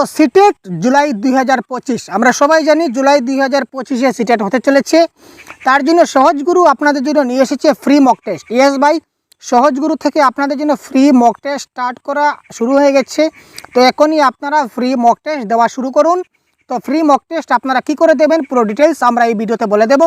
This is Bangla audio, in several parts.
তো সিটেট জুলাই দুই হাজার পঁচিশ। আমরা সবাই জানি জুলাই দুই হাজার পঁচিশে সিটেট হতে চলেছে। তার জন্য সহজগুরু আপনাদের জন্য নিয়ে এসেছে ফ্রি মক টেস্ট ইয়েস ভাই সহজগুরু থেকে আপনাদের জন্য ফ্রি মক টেস্ট স্টার্ট করা শুরু হয়ে গেছে। তো এখনই আপনারা ফ্রি মক টেস্ট দেওয়া শুরু করুন। তো ফ্রি মক টেস্ট আপনারা কি করে দেবেন? পুরো ডিটেলস আমরা এই ভিডিওতে বলে দেব।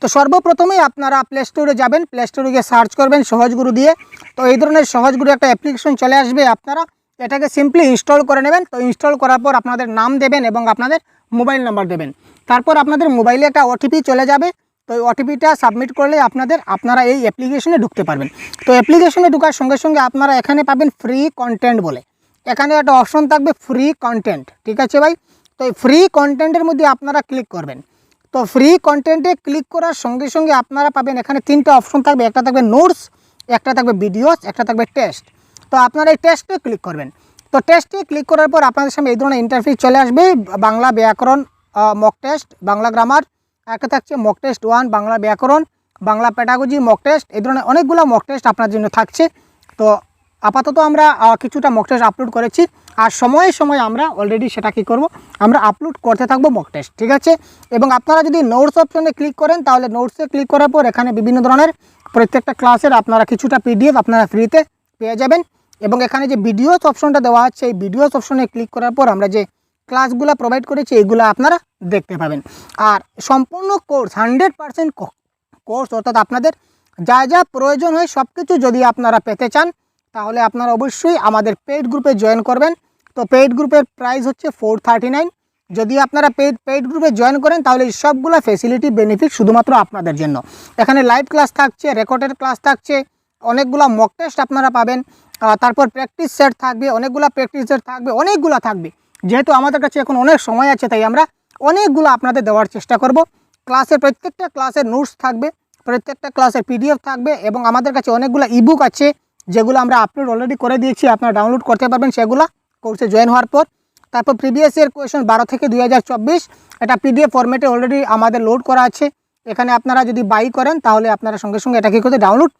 তো সর্বপ্রথমেই আপনারা প্লে স্টোরে যাবেন। প্লে স্টোরে গিয়ে সার্চ করবেন সহজগুরু দিয়ে। তো এই ধরনের সহজগুরু একটা অ্যাপ্লিকেশন চলে আসবে আপনারা। এটাকে সিম্পলি ইনস্টল করে নেবেন। তো ইনস্টল করার পর আপনাদের নাম দেবেন এবং আপনাদের মোবাইল নাম্বার দেবেন। তারপর আপনাদের মোবাইলে একটা ওটিপি চলে যাবে। তো এই ওটিপিটা সাবমিট করলে আপনাদের, আপনারা এই অ্যাপ্লিকেশনে ঢুকতে পারবেন। তো অ্যাপ্লিকেশনে ঢোকার সঙ্গে সঙ্গে আপনারা এখানে পাবেন ফ্রি কন্টেন্ট বলে। এখানে একটা অপশন থাকবে ফ্রি কন্টেন্ট ঠিক আছে ভাই? তো এই ফ্রি কন্টেন্টের মধ্যে আপনারা ক্লিক করবেন। তো ফ্রি কন্টেন্টে ক্লিক করার সঙ্গে সঙ্গে আপনারা পাবেন এখানে তিনটা অপশন থাকবে। একটা থাকবে নোটস একটা থাকবে ভিডিওস একটা থাকবে টেস্ট তো আপনারা এই টেস্টে ক্লিক করবেন। তো টেস্টে ক্লিক করার পর আপনাদের সামনে এই ধরনের ইন্টারফেস চলে আসবে, বাংলা ব্যাকরণ মক টেস্ট বাংলা গ্রামার একটা থাকছে মক টেস্ট ওয়ান বাংলা ব্যাকরণ, বাংলা প্যাটাগজি মক টেস্ট এই ধরনের অনেকগুলো মক টেস্ট আপনার জন্য থাকছে। তো আপাতত আমরা কিছুটা মক টেস্ট আপলোড করেছি, আর সময়ে সময়ে আমরা অলরেডি সেটা কী করব, আমরা আপলোড করতে থাকব মক টেস্ট ঠিক আছে? এবং আপনারা যদি নোটস অপশনে ক্লিক করেন, তাহলে নোটসে ক্লিক করার পর এখানে বিভিন্ন ধরনের প্রত্যেকটা ক্লাসের আপনারা কিছুটা পিডিএফ আপনারা ফ্রিতে পেয়ে যাবেন। এবং এখানে যে ভিডিওস অপশনটা দেওয়া আছে এই ভিডিওস অপশনে ক্লিক করার পর আমরা যে ক্লাসগুলো প্রোভাইড করেছি, এগুলো আপনারা দেখতে পাবেন। আর সম্পূর্ণ কোর্স হান্ড্রেড পারসেন্ট কোর্স অর্থাৎ আপনাদের যা যা প্রয়োজন হয় সব কিছু যদি আপনারা পেতে চান, তাহলে আপনারা অবশ্যই আমাদের পেইড গ্রুপে জয়েন করবেন। তো পেইড গ্রুপের প্রাইস হচ্ছে ফোর থার্টি নাইন যদি আপনারা পেইড পেইড গ্রুপে জয়েন করেন, তাহলে সবগুলো ফেসিলিটি বেনিফিট শুধুমাত্র আপনাদের জন্য। এখানে লাইভ ক্লাস থাকছে রেকর্ডের ক্লাস থাকছে, অনেকগুলো মক টেস্ট আপনারা পাবেন। তারপর প্র্যাকটিস সেট থাকবে, অনেকগুলো প্র্যাকটিস সেট থাকবে, অনেকগুলো থাকবে। যেহেতু আমাদের কাছে এখন অনেক সময় আছে, তাই আমরা অনেকগুলো আপনাদের দেওয়ার চেষ্টা করব। ক্লাসের প্রত্যেকটা ক্লাসের নোটস থাকবে, প্রত্যেকটা ক্লাসের পিডিএফ থাকবে এবং আমাদের কাছে অনেকগুলো ইবুক আছে, যেগুলো আমরা আপলোড অলরেডি করে দিয়েছি, আপনারা ডাউনলোড করতে পারবেন সেগুলো কোর্সে জয়েন হওয়ার পর। তারপর প্রিভিয়াস ইয়ার কোয়েশন বারো থেকে দুই হাজার চব্বিশ, এটা পিডিএফ ফরম্যাটে অলরেডি আমাদের লোড করা আছে। এখানে আপনারা যদি বাই করেন, তাহলে আপনারা সঙ্গে সঙ্গে এটা কী করতে ডাউনলোড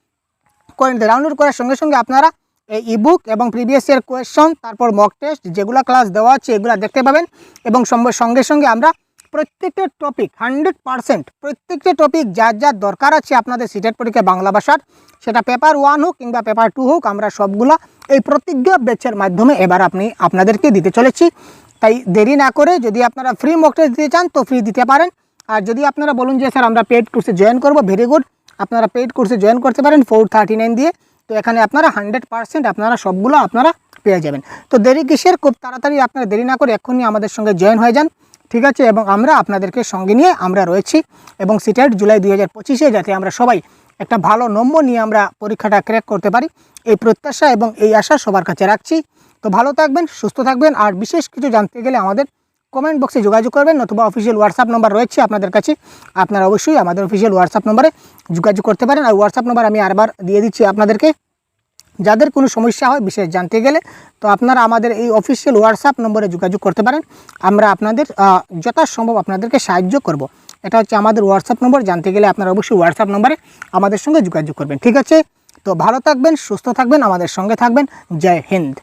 করেন। ডাউনলোড করার সঙ্গে সঙ্গে আপনারা এই ইবুক এবং প্রিভিয়াস ইয়ার কোয়েশন তারপর মক টেস্ট যেগুলো ক্লাস দেওয়া আছে, এগুলো দেখতে পাবেন। এবং সঙ্গে সঙ্গে আমরা প্রত্যেকটা টপিক হান্ড্রেড পারসেন্ট প্রত্যেকটা টপিক যার যার দরকার আছে আপনাদের সিটেট পরীক্ষা বাংলা ভাষার, সেটা পেপার ওয়ান হোক কিংবা পেপার টু হোক, আমরা সবগুলা এই প্রতিজ্ঞা ব্যাচের মাধ্যমে এবার আপনি আপনাদেরকে দিতে চলেছি। তাই দেরি না করে যদি আপনারা ফ্রি মক টেস্ট দিতে চান, তো ফ্রি দিতে পারেন। আর যদি আপনারা বলুন যে, স্যার, আমরা পেড কোর্সে জয়েন করব ভেরি গুড আপনারা পেড কোর্সে জয়েন করতে পারেন ফোর থার্টি নাইন দিয়ে। তো এখানে আপনারা হান্ড্রেড পার্সেন্ট আপনারা সবগুলো আপনারা পেয়ে যাবেন। তো দেরি কিসের? খুব তাড়াতাড়ি আপনারা দেরি না করে এক্ষুনি আমাদের সঙ্গে জয়েন হয়ে যান, ঠিক আছে? এবং আমরা আপনাদেরকে সঙ্গে নিয়ে আমরা রয়েছি এবং সিটেট জুলাই দুই হাজার পঁচিশে যাতে আমরা সবাই একটা ভালো নম্বর নিয়ে আমরা পরীক্ষাটা ক্র্যাক করতে পারি। এই প্রত্যাশা এবং এই আশা সবার কাছে রাখছি। তো ভালো থাকবেন, সুস্থ থাকবেন, আর বিশেষ কিছু জানতে গেলে আমাদের কমেন্ট বক্সে যোগাযোগ করবেন নতুবা অফিসিয়াল হোয়াটসঅ্যাপ নম্বর রয়েছে আপনাদের কাছে। আপনারা অবশ্যই আমাদের অফিসিয়াল হোয়াটসঅ্যাপ নম্বরে যোগাযোগ করতে পারেন। আর হোয়াটসঅ্যাপ নম্বর আমি আরবার দিয়ে দিচ্ছি আপনাদেরকে। যাদের কোনো সমস্যা হয়, বিশেষ জানতে গেলে, তো আপনারা আমাদের এই অফিসিয়াল হোয়াটসঅ্যাপ নম্বরে যোগাযোগ করতে পারেন। আমরা আপনাদের যথাসম্ভব আপনাদেরকে সাহায্য করব। এটা হচ্ছে আমাদের হোয়াটসঅ্যাপ নম্বর জানতে গেলে আপনারা অবশ্যই হোয়াটসঅ্যাপ নম্বরে আমাদের সঙ্গে যোগাযোগ করবেন। ঠিক আছে? তো ভালো থাকবেন, সুস্থ থাকবেন, আমাদের সঙ্গে থাকবেন। জয় হিন্দ।